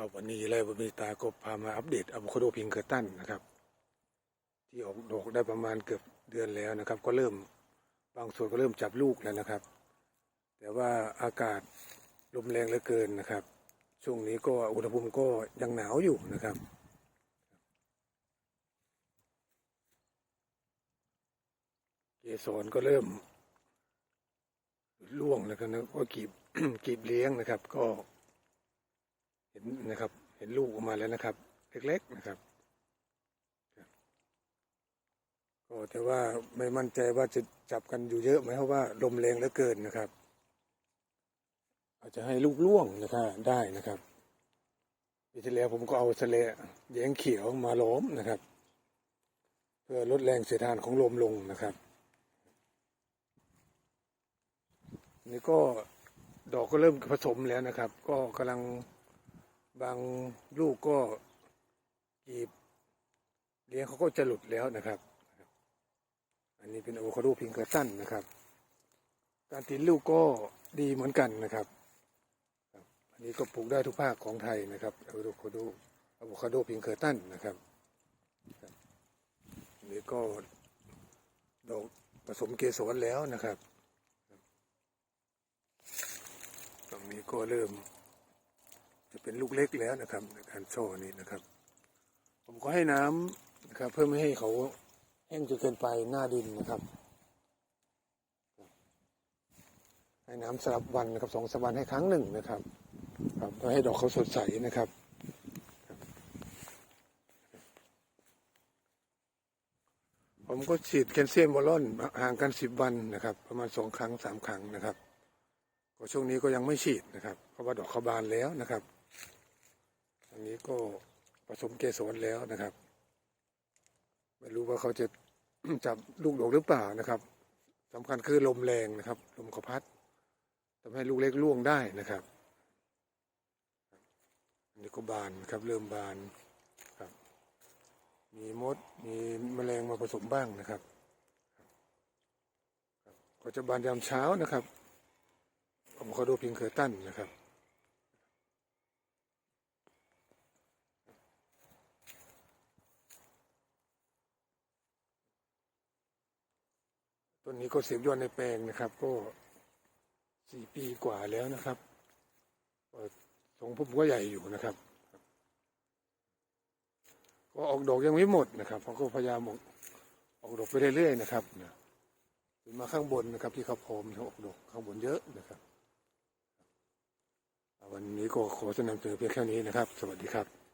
ครับวันนี้เลยบมีตาก็พามาอัปเดตอะโวคาโดพิงเกอร์ตันนะครับ ที่ออกดอกได้ประมาณเกือบเดือนแล้วนะครับ ก็เริ่มบางส่วนก็เริ่มจับลูกแล้วนะครับ แต่ว่าอากาศลมแรงเหลือเกินนะครับ ช่วงนี้ก็อุณหภูมิก็ยังหนาวอยู่นะครับเกสรก็เริ่มร่วงแล้วกันนะก็กีบกีบเลี้ยงนะครับ ก็ ห็นนะครับ เห็นลูกออกมาแล้วนะครับ เล็กๆนะครับก็แต่ว่าไม่มั่นใจว่าจะจับกันอยู่เยอะไหมเพราะว่าลมแรงเหลือเกินนะครับ อาจจะให้ลูกล่วงนะครับได้นะครับปีที่แล้วผมก็เอาสะเลแยงเขียวมาล้อมนะครับ เพื่อลดแรงเสียดทานของลมลงนะครับ นี่ก็ดอกก็เริ่มผสมแล้วนะครับ ก็กำลัง บางลูกก็กีบเลี้ยงเขาก็จะหลุดแล้วนะครับ อันนี้เป็นอโวคาโดพิงเกอร์ตันนะครับ การติดลูกก็ดีเหมือนกันนะครับ อันนี้ก็ปลูกได้ทุกภาคของไทยนะครับอะโวคาโดอะโวคาโดพิงเกอร์ตันนะครับครับอันนี้ก็ดอกผสมเกสรแล้วนะครับ ตรงนี้ก็เริ่ม จะเป็นลูกเล็กแล้วนะครับในการโซ่นี้นะครับ ผมก็ให้น้ำนะครับ เพื่อไม่ให้เขาแห้งจนเกินไปหน้าดินนะครับ ให้น้ำสลับวันนะครับสองสามวันให้ครั้งหนึ่งนะครับ ครับเพื่อให้ดอกเขาสดใสนะครับครับผมก็ฉีดแคลเซียมบอลลอนห่างกันสิบวันนะครับ ประมาณสองครั้งสามครั้งนะครับก็ช่วงนี้ก็ยังไม่ฉีดนะครับ เพราะว่าดอกเขาบานแล้วนะครับ อันนี้ก็ผสมเกสรแล้วนะครับ ไม่รู้ว่าเขาจะจับลูกดอกหรือเปล่านะครับสำคัญคือลมแรงนะครับ ลมเขาพัดทำให้ลูกเล็กร่วงได้นะครับอันนี้ก็บานครับเริ่มบานครับ มีมดมีแมลงมาผสมบ้างนะครับครับก็จะบานยามเช้านะครับผมขอดูพิงเคอร์ตันนะครับ ต้นนี้ก็เสียบยอดในแปลงนะครับ ก็สี่ปีกว่าแล้วนะครับทรงพุ่มก็ใหญ่อยู่นะครับ ก็ออกดอกยังไม่หมดนะครับเขาก็พยายามออกออกดอกไปเรื่อยๆนะครับนะขึ้นมาข้างบนนะครับ ที่เขาพรมเขาออกดอกข้างบนเยอะนะครับวันนี้ก็ขอแนะนำเสนอเพียงแค่นี้นะครับ สวัสดีครับ